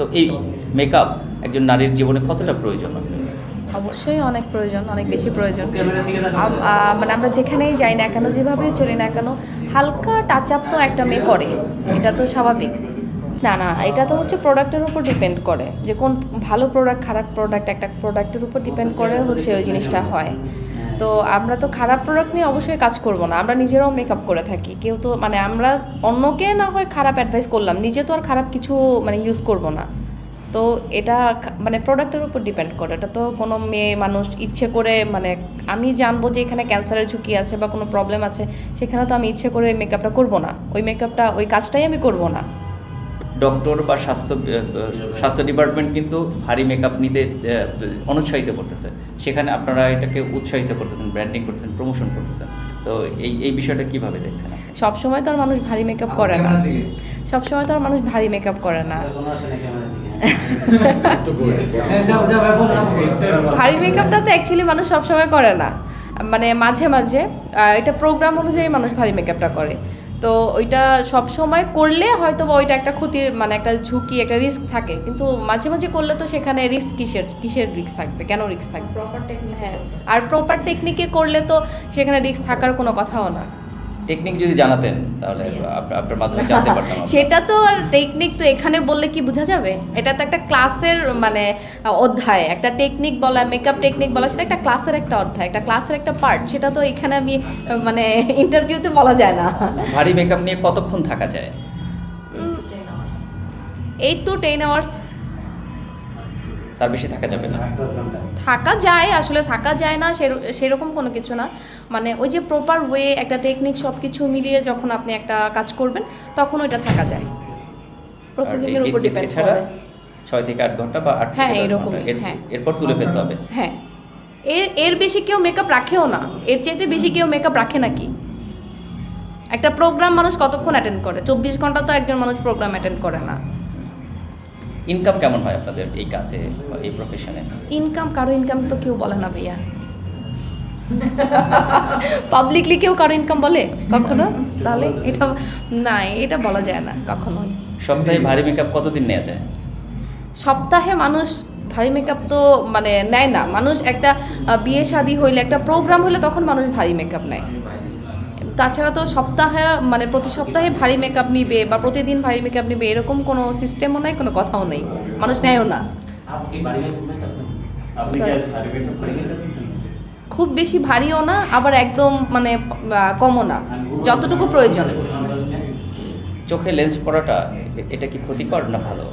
তো এই মেকআপ একজন নারীর জীবনে কতটা প্রয়োজন? অবশ্যই অনেক প্রয়োজন, অনেক বেশি প্রয়োজন। মানে আমরা যেখানেই যাই না কেন যেভাবেই চলি না কেন, হালকা টাচ আপ তো একটা মেয়ে করে। এটা তো স্বাভাবিক। না না, এটা তো হচ্ছে প্রোডাক্টের উপর ডিপেন্ড করে। যে কোন ভালো প্রোডাক্ট খারাপ প্রোডাক্ট একটা প্রোডাক্টের উপর ডিপেন্ড করে হচ্ছে ওই জিনিসটা হয়। তো আমরা তো খারাপ প্রোডাক্ট নিয়ে অবশ্যই কাজ করব না। আমরা নিজেরাও মেকআপ করে থাকি। কেউ তো মানে আমরা অন্যকে না হয় খারাপ অ্যাডভাইস করলাম, নিজে তো আর খারাপ কিছু মানে ইউজ করব না। তো এটা মানে প্রোডাক্টের উপর ডিপেন্ড করে। এটা তো কোনো মেয়ে মানুষ ইচ্ছে করে মানে আমি জানব যে এখানে ক্যান্সারের ঝুঁকি আছে বা কোনো প্রবলেম আছে, সেখানে তো আমি ইচ্ছে করে ওই মেকআপটা করব না। ওই মেকআপটা ওই কাজটাই আমি করব না। ডক্টর বা স্বাস্থ্য স্বাস্থ্য ডিপার্টমেন্ট কিন্তু ভারী মেকআপ নিতে অনুৎসাহিত করতেছে। সেখানে আপনারা এটাকে উৎসাহিত করতেছেন ব্র্যান্ডিং করতেছেন প্রমোশন করতেছেন। তো এই এই বিষয়টা কীভাবে দেখছেন আপনি? সব সময় তো আর মানুষ ভারী মেকআপ করে না। সব সময় তো আর মানুষ ভারী মেকআপ করে না। ভারী মেকআপটা তো অ্যাকচুয়ালি মানুষ সবসময় করে না। মানে মাঝে মাঝে এটা প্রোগ্রাম অনুযায়ী মানুষ ভারী মেকআপটা করে। তো ওইটা সব সময় করলে হয়তো বা ওইটা একটা ক্ষতির মানে একটা ঝুঁকি একটা রিস্ক থাকে। কিন্তু মাঝে মাঝে করলে তো সেখানে রিস্ক কিসের কিসের রিস্ক থাকবে? কেন রিস্ক থাকবে? প্রপার টেকনিক হ্যাঁ। আর প্রপার টেকনিকে করলে তো সেখানে রিস্ক থাকার কোনো কথাও না। টেকনিক যদি জানাতেন তাহলে আপনার মাধ্যমে জানতে পারতাম সেটা তো আর টেকনিক তো এখানে বললে কি বোঝা যাবে? এটা তো একটা ক্লাসের মানে অধ্যায়। একটা টেকনিক বলা মেকআপ টেকনিক বলা সেটা একটা ক্লাসের একটা অধ্যায়। একটা ক্লাসের একটা পার্ট সেটা তো এখানে আমি মানে ইন্টারভিউতে বলা যায় না। ভারী মেকআপ নিয়ে কতক্ষণ থাকা যায়? এইট টু টেন আওয়ার্স তার বেশি থাকা যাবে না। থাকা যায় আসলে থাকা যায় না সেরকম কোনো কিছু না। মানে ওই যে প্রপার ওয়ে একটা টেকনিক সব কিছু মিলিয়ে যখন আপনি একটা কাজ করবেন তখন ওইটা থাকা যায়। প্রসেসিংয়ের উপর ডিপেন্ড করে। ছয় থেকে আট ঘণ্টা বা আট হ্যাঁ, দশ এরকমই, ঘণ্টা। এর- হ্যাঁ। এরপর তুলে ফেলতে হবে। হ্যাঁ। এর এর বেশি কেউ মেকআপ রাখেও না। এর চাইতে বেশি কেউ মেকআপ রাখে নাকি একটা প্রোগ্রাম মানুষ কতক্ষণ অ্যাটেন্ড করে? চব্বিশ ঘণ্টা তো একজন মানুষ প্রোগ্রাম অ্যাটেন্ড করে না। ইনকাম কেমন হয় আপনাদের এই কাজে এই প্রফেশনে ইনকাম কারও ইনকাম তো কেউ বলে না ভাইয়া। পাবলিকলি কেউ কারও ইনকাম বলে? কখনো? তাহলে এটা না এটা বলা যায় না কখনো সপ্তাহে ভারী মেকআপ কতদিন নেওয়া যায়? সপ্তাহে মানুষ ভারী মেকআপ তো মানে নেয় না। মানুষ একটা বিয়ে শাদী হইলে একটা প্রোগ্রাম হলে তখন মানুষ ভারী মেকআপ নেয়। তাছাড়া তো সপ্তাহে মানে প্রতি সপ্তাহে ভারী মেকআপ নিবে বা প্রতিদিন ভারী মেকআপ নিবে, এরকম কোনো সিস্টেমও নাই, কোনো কথাও নেই। মানুষ নেয়ও না। খুব বেশি ভারীও না, আবার একদম মানে কমও না। যতটুকু প্রয়োজন। চোখে লেন্স পড়াটা এটা কি ক্ষতিকর না ভালো?